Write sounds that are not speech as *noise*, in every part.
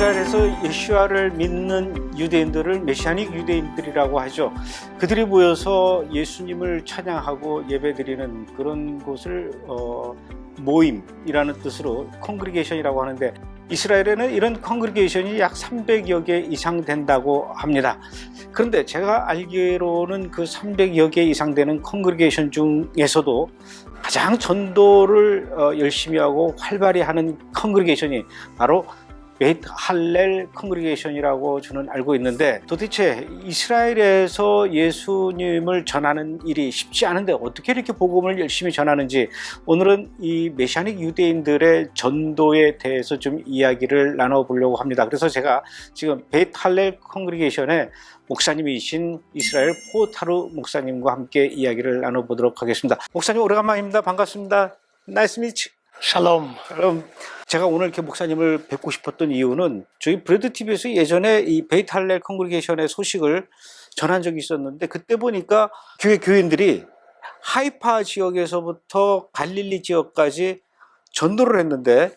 이스라엘에서 예수와를 믿는 유대인들을 메시아닉 유대인들이라고 하죠. 그들이 모여서 예수님을 찬양하고 예배드리는 그런 곳을 어, 모임이라는 뜻으로 컨그리게이션이라고 하는데 이스라엘에는 이런 컨그리게이션이 약 300여 개 이상 된다고 합니다. 그런데 제가 알기로는 그 300여 개 이상 되는 컨그리게이션 중에서도 가장 전도를 어, 열심히 하고 활발히 하는 컨그리게이션이 바로 베이트 할렐 컨그리게이션이라고 저는 알고 있는데 도대체 이스라엘에서 예수님을 전하는 일이 쉽지 않은데 어떻게 이렇게 복음을 열심히 전하는지 오늘은 이 메시아닉 유대인들의 전도에 대해서 좀 이야기를 나눠보려고 합니다. 그래서 제가 지금 베이트 할렐 컨그리게이션의 목사님이신 이스라엘 포타루 목사님과 함께 이야기를 나눠보도록 하겠습니다. 목사님 오래간만입니다. 반갑습니다. 나이스 미치. 샬롬. 그럼 제가 오늘 이렇게 목사님을 뵙고 싶었던 이유는 저희 브레드 TV에서 예전에 이 베이트 할렐 컨그리게이션의 소식을 전한 적이 있었는데 그때 보니까 교회 교인들이 하이파 지역에서부터 갈릴리 지역까지 전도를 했는데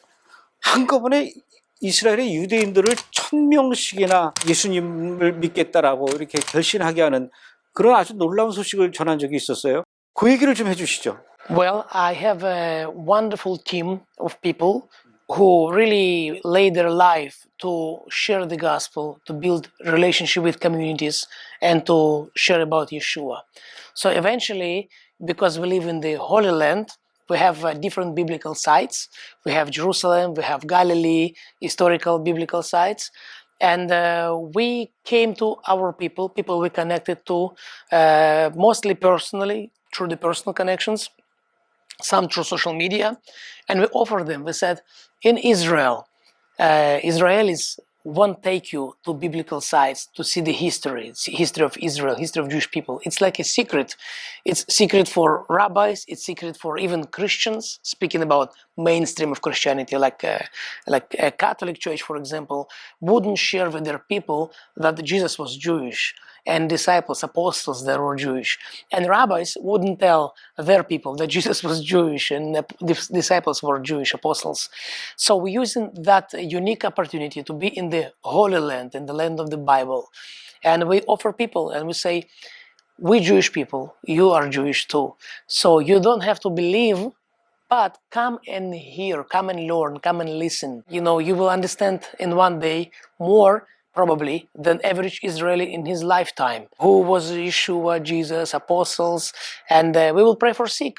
한꺼번에 이스라엘의 유대인들을 천 명씩이나 예수님을 믿겠다라고 이렇게 결신하게 하는 그런 아주 놀라운 소식을 전한 적이 있었어요. 그 얘기를 좀 해주시죠. Well, I have a wonderful team of people who really lay their life to share the gospel, to build relationship with communities, and to share about Yeshua. So eventually, because we live in the Holy Land, we have uh, different biblical sites. We have Jerusalem, we have Galilee, historical biblical sites. And uh, we came to our people, people we connected to, uh, mostly personally, through the personal connections, some through social media, and we offered them. We said, in Israel, uh, Israelis won't take you to biblical sites to see the history, history of Israel, history of Jewish people. It's like a secret. It's secret for rabbis. It's secret for even Christians. Speaking about mainstream of Christianity, like uh, like a Catholic Church, for example, wouldn't share with their people that Jesus was Jewish and disciples, apostles that were Jewish. And rabbis wouldn't tell their people that *laughs* Jesus was Jewish and the disciples were Jewish apostles. So we're using that unique opportunity to be in the Holy Land, in the land of the Bible. And we offer people and we say, we Jewish people, you are Jewish too. So you don't have to believe but come and hear, come and learn, come and listen. You know, you will understand in one day more probably than average Israeli in his lifetime. Who was Yeshua, Jesus, apostles, and uh, we will pray for sick.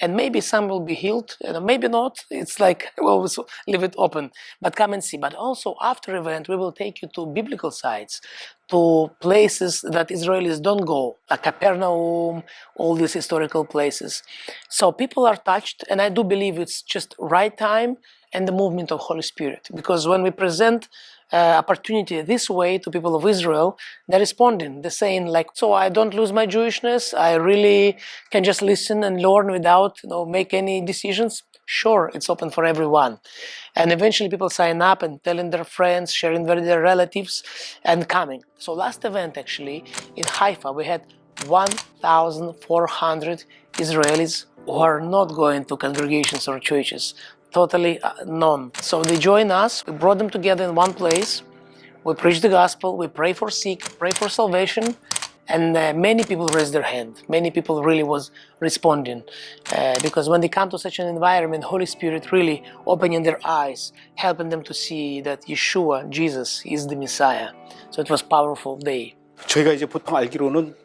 And maybe some will be healed, and maybe not. It's like *laughs* always leave it open. But come and see. But also after event, we will take you to biblical sites, to places that Israelis don't go, like Capernaum, all these historical places. So people are touched, and I do believe it's just right time and the movement of Holy Spirit. Because when we present Uh, opportunity this way to people of Israel, they're responding. They're saying like, "So I don't lose my Jewishness. I really can just listen and learn without, you know, make any decisions." Sure, it's open for everyone, and eventually people sign up and telling their friends, sharing with their relatives, and coming. So last event actually in Haifa, we had 1,400 Israelis who are not going to congregations or churches totally uh, none. So they join us, we brought them together in one place, we preach the gospel, we pray for sick, pray for salvation, and uh, many people raised their hand. Many people really was responding uh, because when they come to such an environment, Holy Spirit really opening their eyes, helping them to see that Yeshua, Jesus, is the Messiah. So it was powerful day. 저희가 이제 보통 알기로는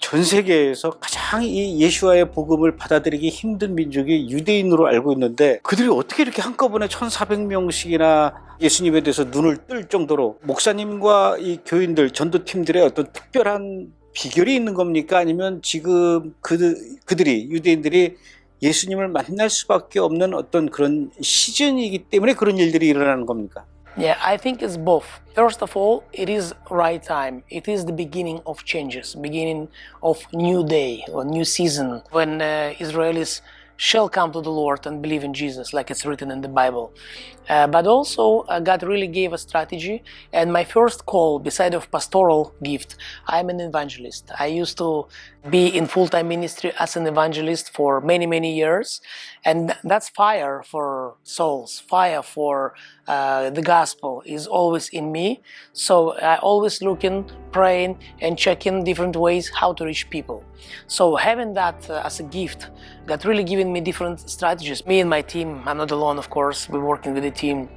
전 세계에서 가장 이 예수와의 복음을 받아들이기 힘든 민족이 유대인으로 알고 있는데 그들이 어떻게 이렇게 한꺼번에 1,400명씩이나 예수님에 대해서 눈을 뜰 정도로 목사님과 이 교인들 전도팀들의 어떤 특별한 비결이 있는 겁니까? 아니면 지금 그, 그들이 유대인들이 예수님을 만날 수밖에 없는 어떤 그런 시즌이기 때문에 그런 일들이 일어나는 겁니까? Yeah, I think it's both. First of all, it is right time. It is the beginning of changes, beginning of new day or new season when uh, Israelis shall come to the Lord and believe in Jesus, like it's written in the Bible. Uh, but also, uh, God really gave a strategy. And my first call, beside of pastoral gift, I'm an evangelist. I used to be in full-time ministry as an evangelist for many, many years, and that's fire for souls. Fire for uh, the gospel is always in me. So I always looking, praying, and checking different ways how to reach people. So having that uh, as a gift, God really given me different strategies. Me and my team, I'm not alone, of course. We're working with a team,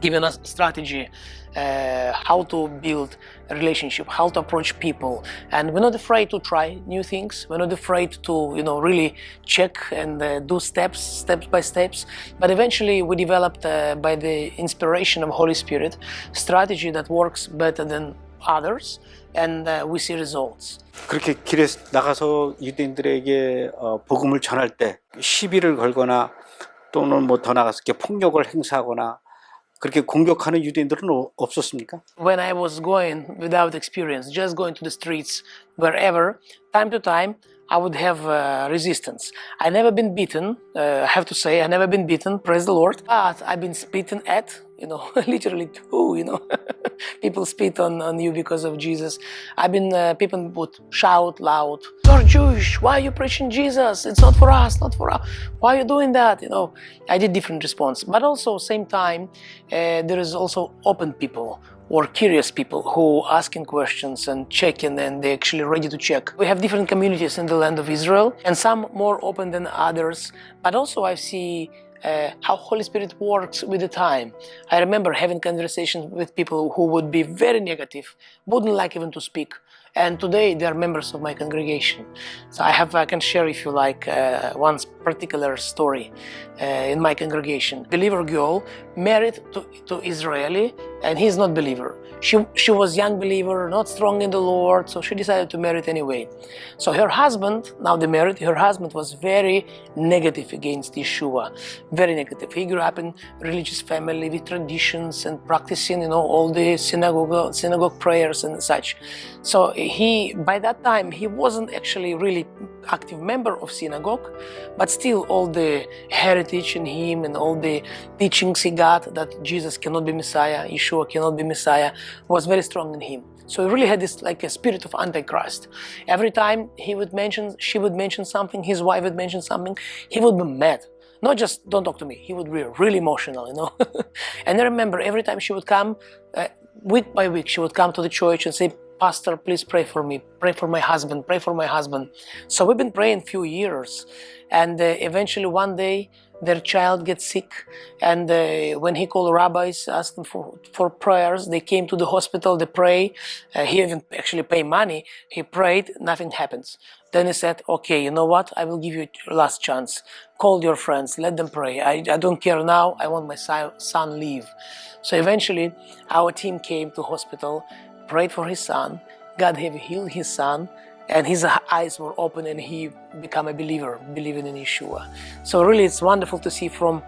giving us strategy, uh, how to build a relationship, how to approach people, and we're not afraid to try new things. We're not afraid to, you know, really check and uh, do steps, steps by steps. But eventually, we developed, uh, by the inspiration of Holy Spirit, strategy that works better than others, and uh, we see results. 그렇게 길에 나가서 유대인들에게 어, 복음을 전할 때 시비를 걸거나 또는 뭐 더 나가서 이렇게 폭력을 행사하거나 그렇게 공격하는 유대인들은 어- 없었습니까? when I was going without experience, just going to the streets, wherever, time to time, I would have uh, resistance. I never been beaten. Uh, I have to say, I never been beaten. Praise the Lord. But I've been spitting at. You know, *laughs* literally too. You know, *laughs* people spit on, on you because of Jesus. I've been uh, people would shout loud. You're Jewish. Why are you preaching Jesus? It's not for us. Not for us. Why are you doing that? You know, I did different response. But also same time, uh, there is also open people or curious people who asking questions and checking and they're actually ready to check. We have different communities in the land of Israel and some more open than others, but also I see uh, how Holy Spirit works with the time. I remember having conversations with people who would be very negative, wouldn't like even to speak. And today they are members of my congregation. So I have, I can share if you like, uh, one particular story uh, in my congregation. Believer girl married to, to Israeli, and he's not believer. She, she was young believer, not strong in the Lord, so she decided to marry it anyway. So her husband, now they married, her husband was very negative against Yeshua, very negative. He grew up in religious family with traditions and practicing, you know, all the synagogue synagogue prayers and such. So he, by that time, he wasn't actually really active member of synagogue, but still all the heritage in him and all the teachings he got that Jesus cannot be Messiah, Yeshua cannot be Messiah, was very strong in him. So he really had this like a spirit of antichrist. Every time he would mention, she would mention something, his wife would mention something, he would be mad. Not just don't talk to me. He would be really emotional, you know. *laughs* and I remember every time she would come, uh, week by week, she would come to the church and say, Pastor, please pray for me. Pray for my husband. Pray for my husband. So we've been praying few years, and uh, eventually one day their child gets sick, and uh, when he called rabbis asking for for prayers, they came to the hospital. They pray. Uh, he even actually pay money. He prayed. Nothing happens. Then he said, "Okay, you know what? I will give you last chance. Call your friends. Let them pray. I, I don't care now. I want my son leave." So eventually, our team came to hospital prayed for his son. God have healed his son, and his eyes were open, and he became a believer, believing in Yeshua. So really, it's wonderful to see from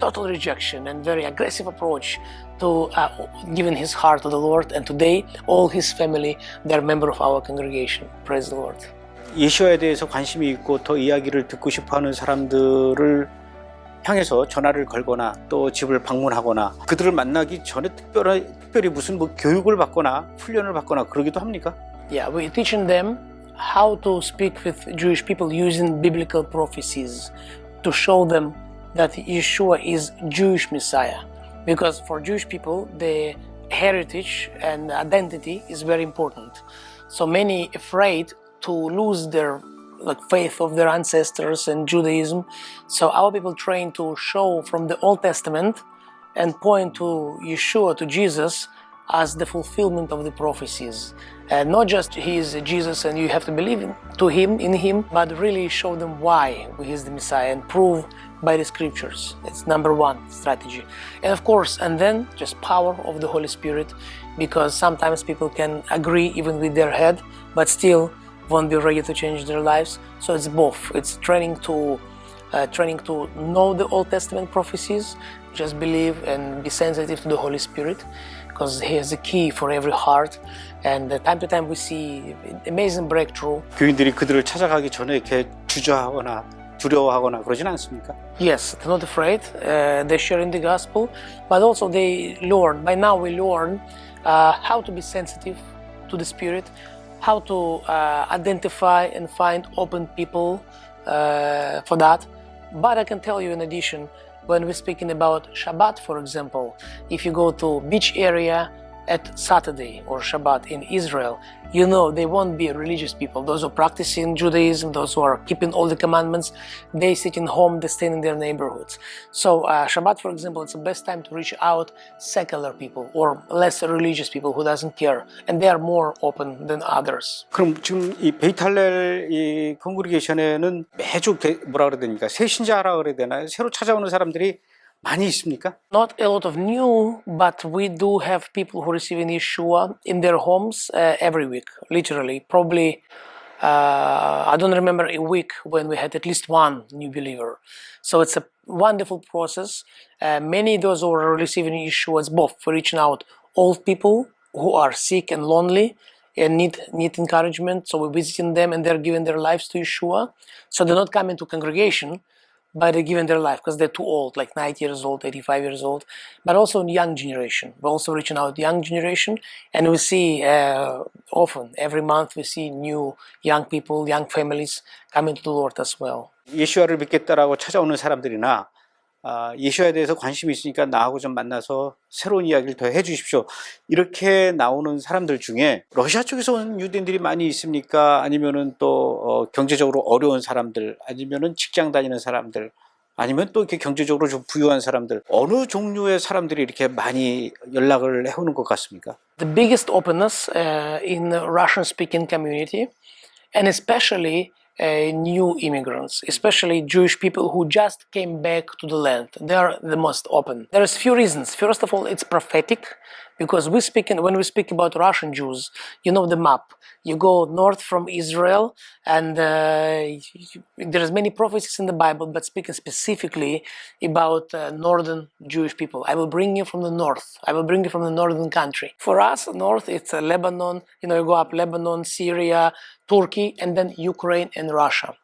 total rejection and very aggressive approach to uh, giving his heart to the Lord. And today, all his family they're member of our congregation. Praise the Lord. 예수에 대해서 관심이 있고 더 이야기를 듣고 싶어하는 사람들을 향해서 전화를 걸거나 또 집을 방문하거나 그들을 만나기 전에 특별히, 특별히 무슨 뭐 교육을 받거나 훈련을 받거나 그러기도 합니까? Yeah, we're teaching them how to speak with Jewish people using biblical prophecies to show them that Yeshua is Jewish Messiah. Because for Jewish people, the heritage and identity is very important. So many afraid to lose their like faith of their ancestors and Judaism. So our people train to show from the Old Testament and point to Yeshua, to Jesus, as the fulfillment of the prophecies. And not just he is Jesus and you have to believe in, to him, in him, but really show them why he is the Messiah and prove by the scriptures. It's number one strategy. And of course, and then just power of the Holy Spirit, because sometimes people can agree even with their head, but still won't be ready to change their lives. So it's both. It's training to uh, training to know the Old Testament prophecies, just believe and be sensitive to the Holy Spirit, because He has a key for every heart. And uh, time to time we see amazing breakthrough. 교인들이 그들을 찾아가기 전에 이렇게 주저하거나 두려워하거나 그러진 않습니까? Yes, they're not afraid. Uh, they're sharing the gospel, but also they learn. By now, we learn uh, how to be sensitive to the spirit, how to uh, identify and find open people uh, for that. But I can tell you, in addition, when we're speaking about Shabbat, for example, if you go to beach area at Saturday or Shabbat in Israel, you know they won't be religious people. Those who are practicing Judaism, those who are keeping all the commandments, they sit in home, they stay in their neighborhoods. So uh, Shabbat, for example, it's the best time to reach out secular people or less religious people who doesn't care, and they are more open than others. 그럼 지금 이 베이탈렐 이 컨그리게이션에는 매주 게- 뭐라 그래야 됩니까? 새 신자라 그래야 되나요? 새로 찾아오는 사람들이 많이 있습니까? Not a lot of new, but we do have people who receive in Yeshua in their homes uh, every week, literally. Probably, uh, I don't remember a week when we had at least one new believer. So it's a wonderful process. Uh, many those who are receiving Yeshua, it's both for reaching out old people who are sick and lonely and need need encouragement. So we're visiting them and they're giving their lives to Yeshua. So they're not coming to congregation, but they're giving their life because they're too old, like 90 years old, 85 years old. But also in young generation, we're also reaching out to young generation, and we see uh, often every month we see new young people, young families coming to the Lord as well. 예수와를 믿겠다라고 찾아오는 사람들이나 아, 예수에 대해서 관심이 있으니까 나하고 좀 만나서 새로운 이야기를 더 해주십시오. 이렇게 나오는 사람들 중에 러시아 쪽에서 온 유대인들이 많이 있습니까? 아니면은 또 어, 경제적으로 어려운 사람들, 아니면은 직장 다니는 사람들, 아니면 또 이렇게 경제적으로 좀 부유한 사람들, 어느 종류의 사람들이 이렇게 많이 연락을 해오는 것 같습니까? The biggest openness uh, in the Russian-speaking community, and especially new immigrants, especially Jewish people who just came back to the land. They are the most open. There's few reasons. First of all, it's prophetic, because we speak in, when we speak about Russian Jews, you know the map. You go north from Israel, and uh, there's many prophecies in the Bible, but speaking specifically about uh, northern Jewish people. I will bring you from the north. I will bring you from the northern country. For us, north it's uh, Lebanon. You know, you go up Lebanon, Syria, Turkey, and then Ukraine and Russia.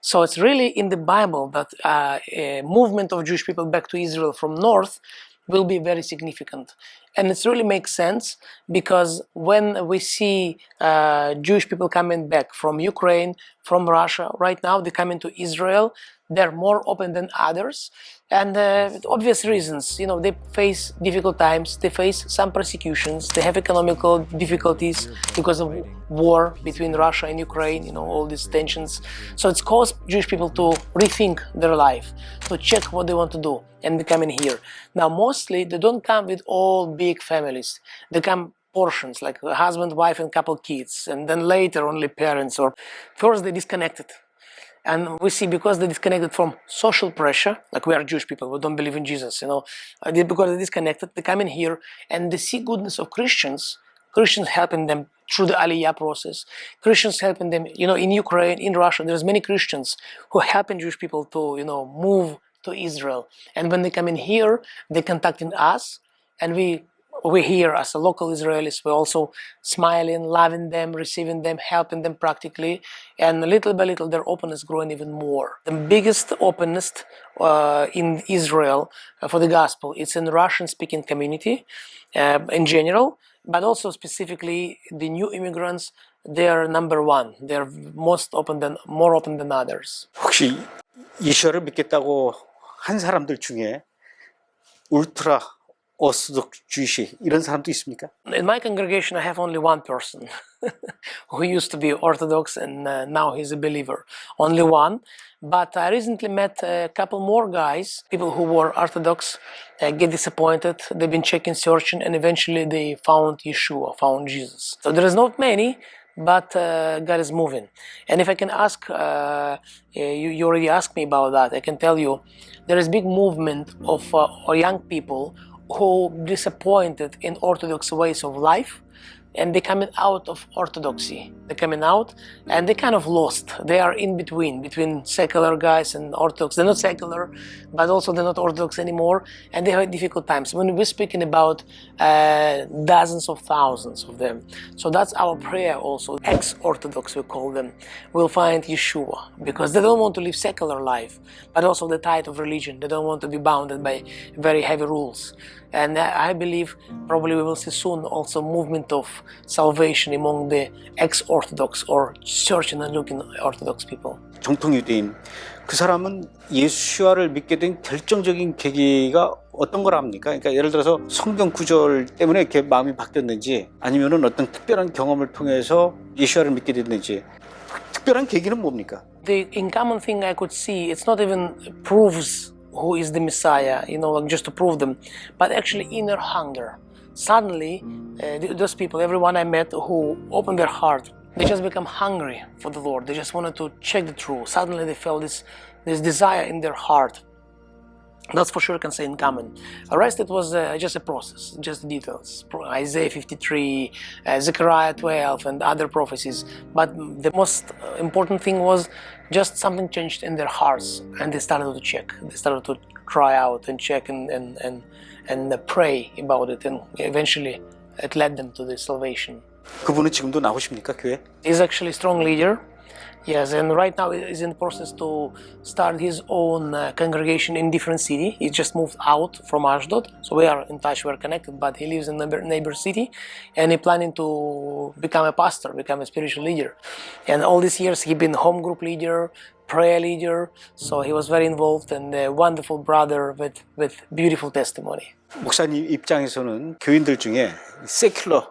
So it's really in the Bible that uh, a movement of Jewish people back to Israel from north will be very significant. And it really makes sense because when we see uh, Jewish people coming back from Ukraine, from Russia, right now they're coming to Israel, they're more open than others. And uh, obvious reasons, you know, they face difficult times, they face some persecutions, they have economical difficulties because of war between Russia and Ukraine, you know, all these tensions. So it's caused Jewish people to rethink their life, to check what they want to do, and they come in here. Now, mostly they don't come with all big families. They come portions, like husband, wife, and couple kids, and then later only parents. Or first they disconnected. And we see because they disconnected from social pressure, like we are Jewish people, we don't believe in Jesus, you know, uh, because they disconnected, they come in here and they see goodness of Christians, Christians helping them through the Aliyah process, Christians helping them, you know, in Ukraine, in Russia, there's many Christians who helping Jewish people to, you know, move to Israel. And when they come in here, they contacting us, and we we here as a local Israelis, we're also smiling, loving them, receiving them, helping them practically, and little by little their openness growing even more. The biggest openness uh, in Israel uh, for the gospel it's in the Russian-speaking community uh, in general, but also specifically the new immigrants. They are number one. They're most open than more open than others. 혹시 예수를 믿겠다고 한 사람들 중에 울트라 어스독 주시 이런 사람도 있습니까? In my congregation, I have only one person *laughs* who used to be Orthodox and uh, now he's a believer. Only one. But I recently met a couple more guys, people who were Orthodox, uh, get disappointed. They've been checking, searching, and eventually they found Yeshua, found Jesus. So there is not many, but uh, God is moving. And if I can ask, uh, uh, you, you already asked me about that, I can tell you there is big movement of uh, young people who disappointed in Orthodox ways of life and they're coming out of orthodoxy. They're coming out and they're kind of lost. They are in between, between secular guys and orthodox. They're not secular, but also they're not orthodox anymore, and they have difficult times. When we're speaking about uh, dozens of thousands of them, so that's our prayer also. Ex-orthodox, we call them, will find Yeshua because they don't want to live secular life, but also the tide of religion. They don't want to be bounded by very heavy rules. And I I believe probably we will see soon also movement of salvation among the ex-Orthodox or searching and looking Orthodox people. 정통 유대인 그 사람은 예수와를 믿게 된 결정적인 계기가 어떤 거랍니까? 그러니까 예를 들어서 성경 구절 때문에 이렇게 마음이 바뀌었는지 아니면은 어떤 특별한 경험을 통해서 예수와를 믿게 됐는지 특별한 계기는 뭡니까? The uncommon thing I could see, it's not even proves who is the Messiah, you know, like just to prove them, but actually inner hunger. Suddenly, uh, th- those people, everyone I met who opened their heart, they just become hungry for the Lord. They just wanted to check the truth. Suddenly, they felt this this desire in their heart. That's for sure I can say in common. The rest it was uh, just a process, just details. Isaiah 53, uh, Zechariah 12, and other prophecies. But the most uh, important thing was just something changed in their hearts, and they started to check. They started to cry out and check and and and, and uh, pray about it, and eventually it led them to the salvation. 그분은 지금도 나오십니까 교회? He's actually a strong leader. Yes, and right now he's in the process to start his own uh, congregation in different city. He just moved out from Ashdod, so we are in touch, we are connected. But he lives in neighbor, neighbor city, and he planning to become a pastor, become a spiritual leader. And all these years he been home group leader, prayer leader. So he was very involved and a wonderful brother with with beautiful testimony. 목사님 입장에서는 교인들 중에 세큘러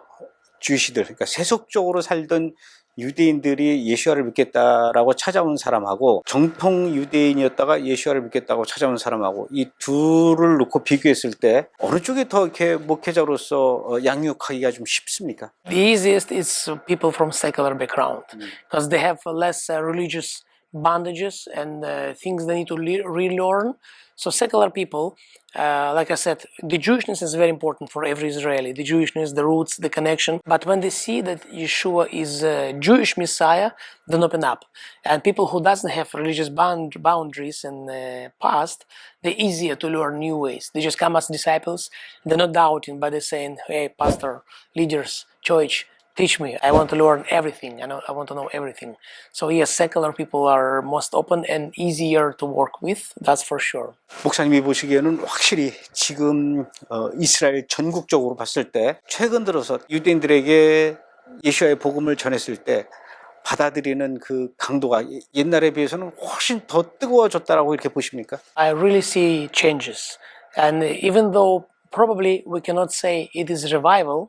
주시들 그러니까 세속적으로 살던 유대인들이 예수와를 믿겠다라고 찾아온 사람하고 정통 유대인이었다가 예수와를 믿겠다고 찾아온 사람하고 이 둘을 놓고 비교했을 때 어느 쪽이 더 이렇게 목회자로서 어, 양육하기가 좀 쉽습니까? The easiest is uh, people from secular background because they have less uh, religious bondages and uh, things they need to le- relearn. So secular people, uh, like I said, the Jewishness is very important for every Israeli. The Jewishness, the roots, the connection. But when they see that Yeshua is a Jewish Messiah, then open up. And people who doesn't have religious bound- boundaries in the past, they're easier to learn new ways. They just come as disciples. They're not doubting, but they're saying, "Hey, pastor, leaders, church." Teach me i want to learn everything i, know, I want to know everything so yes secular people are most open and easier to work with that's for sure 목사님이 보시기에는 확실히 지금 어, 이스라엘 전국적으로 봤을 때 최근 들어서 유대인들에게 예수와의 복음을 전했을 때 받아들이는 그 강도가 예- 옛날에 비해서는 훨씬 더 뜨거워졌다라고 이렇게 보십니까? i really see changes and even though probably we cannot say it is revival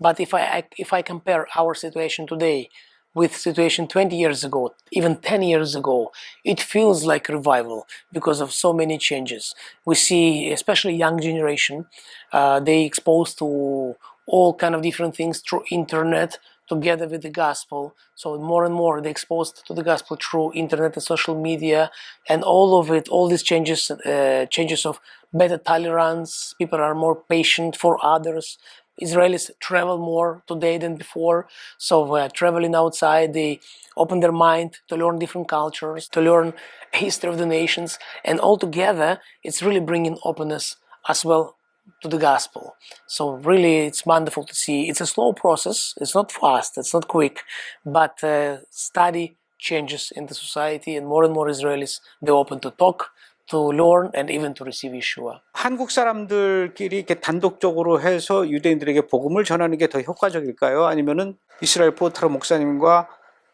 but if i I- if i compare our situation today with situation 20 years ago even 10 years ago it feels like revival because of so many changes. We see especially young generation uh, they exposed to all kind of different things through internet together with the gospel. So more and more they exposed to the gospel through internet and social media and all of it all these changes uh, changes of better tolerance. People are more patient for others israelis travel more today than before so uh, traveling outside they open their mind to learn different cultures to learn *laughs* history of the nations and all together it's really bringing openness as well to the gospel. So really, it's wonderful to see. It's a slow process. It's not fast. It's not quick, but uh, steady changes in the society, and more and more Israelis they're open to talk, to learn, and even to receive Yeshua. 한국 사람들끼리 이렇게 단독적으로 해서 유대인들에게 복음을 전하는 게 더 효과적일까요? 아니면은 이스라엘 포트라 목사님과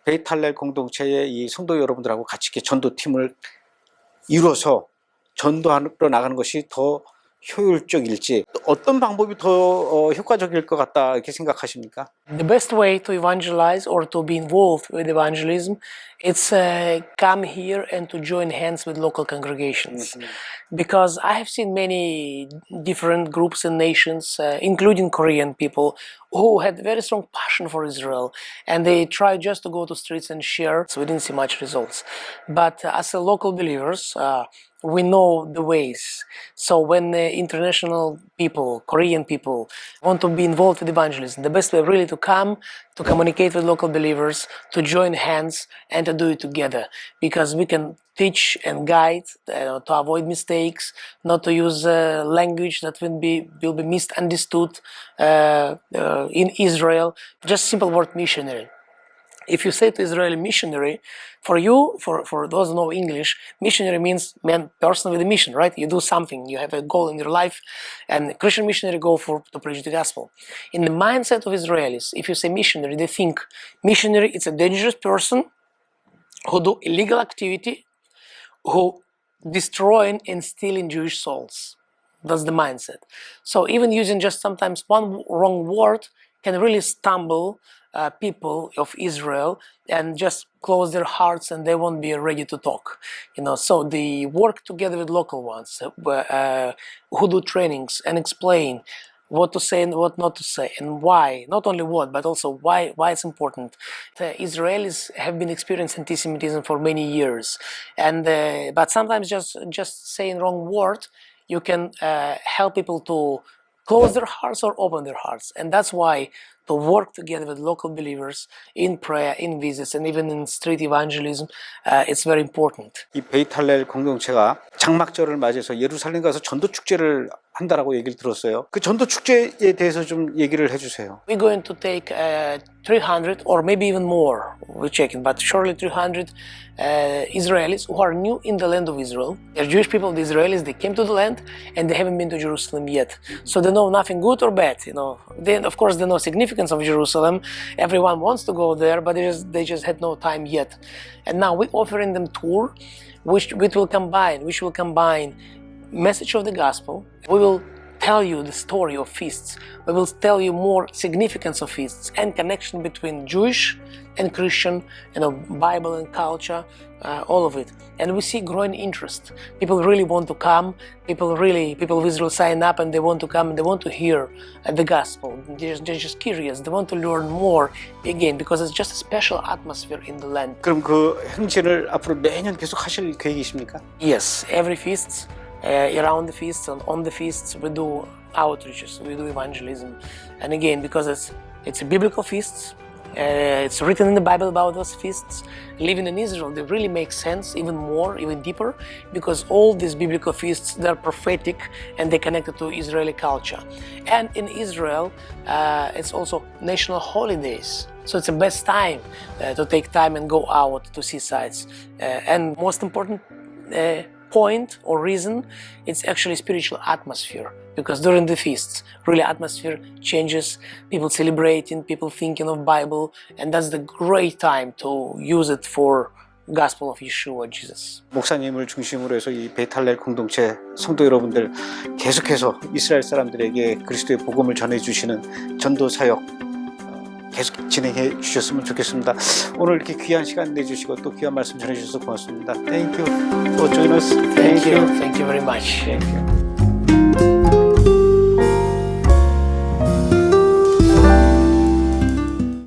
베이탈렐 공동체의 이 성도 여러분들하고 같이 이렇게 전도팀을 이뤄서 전도하러 나가는 것이 더 효율적일지 어떤 방법이 더 어, 효과적일 것 같다 이렇게 생각하십니까? The best way to evangelize or to be involved with evangelism, it's uh, come here and to join hands with local congregations. Because I have seen many different groups and nations, uh, including Korean people, who had very strong passion for Israel, and they tried just to go to streets and share. So we didn't see much results. But uh, as a local believers, uh, we know the ways. So when international people, Korean people, want to be involved with evangelism, the best way really to come, to communicate with local believers, to join hands, and to do it together, because we can teach and guide uh, to avoid mistakes, not to use uh, language that will be will be misunderstood uh, uh, in Israel. Just simple word missionary if you say to Israeli missionary, for you, for, for those who know English, missionary means man, person with a mission, right? You do something, you have a goal in your life, and Christian missionary go for to preach the gospel. In the mindset of Israelis, if you say missionary, they think missionary it's a dangerous person who do illegal activity, who destroying and stealing Jewish souls. That's the mindset. So even using just sometimes one wrong word can really stumble uh, people of Israel and just close their hearts and they won't be ready to talk. You know, so they work together with local ones uh, uh, who do trainings and explain what to say and what not to say and why not only what but also why why it's important the israelis have been experiencing anti-semitism for many years and uh, but sometimes just just saying wrong word you can uh, help people to close their hearts or open their hearts and that's why to work together with local believers in prayer in visits and even in street evangelism uh, it's very important 이 베이탈렐 공동체가 장막절을 맞이해서 예루살렘 가서 전도 축제를 한다라고 얘기를 들었어요. 그 전도 축제에 대해서 좀 얘기를 해주세요. We're going to take uh, 300 or maybe even more, we're checking, but surely 300 uh, Israelis who are new in the land of Israel. They're Jewish people, the Israelis, they came to the land and they haven't been to Jerusalem yet. So they know nothing good or bad, you know. Then, of course, they know significance of Jerusalem. Everyone wants to go there, but they just, they just had no time yet. And now we're offering them tour, which, which will combine, which will combine message of the gospel. We will tell you the story of feasts. We will tell you more significance of feasts and connection between Jewish and Christian, you know, Bible and culture, uh, all of it. And we see growing interest. People really want to come. People really, people of Israel sign up and they want to come and they want to hear uh, the gospel. They're, they're just curious. They want to learn more again because it's just a special atmosphere in the land. 그럼 그 행진을 앞으로 매년 계속 하실 계획이십니까? Yes, every feasts, uh, around the feasts and on the feasts, we do outreaches, we do evangelism, and again because it's it's a biblical feasts. Uh, it's written in the Bible about those feasts. Living in Israel, they really make sense even more, even deeper, because all these biblical feasts they're prophetic and they're connected to Israeli culture. And in Israel, uh, it's also national holidays. So it's the best time uh, to take time and go out to see sites. Uh, and most important uh, point or reason, it's actually spiritual atmosphere. Because during the feasts, really atmosphere changes, people celebrating, people thinking of Bible, and that's the great time to use it for gospel of Yeshua, Jesus. 목사님을 중심으로 해서 이 베탈렐 공동체 성도 여러분들 계속해서 이스라엘 사람들에게 그리스도의 복음을 전해주시는 전도 사역 어, 계속 진행해 주셨으면 좋겠습니다. 오늘 이렇게 귀한 시간 내주시고 또 귀한 말씀 전해주셔서 고맙습니다. Thank you for joining us. Thank you. Thank you very much. Thank you.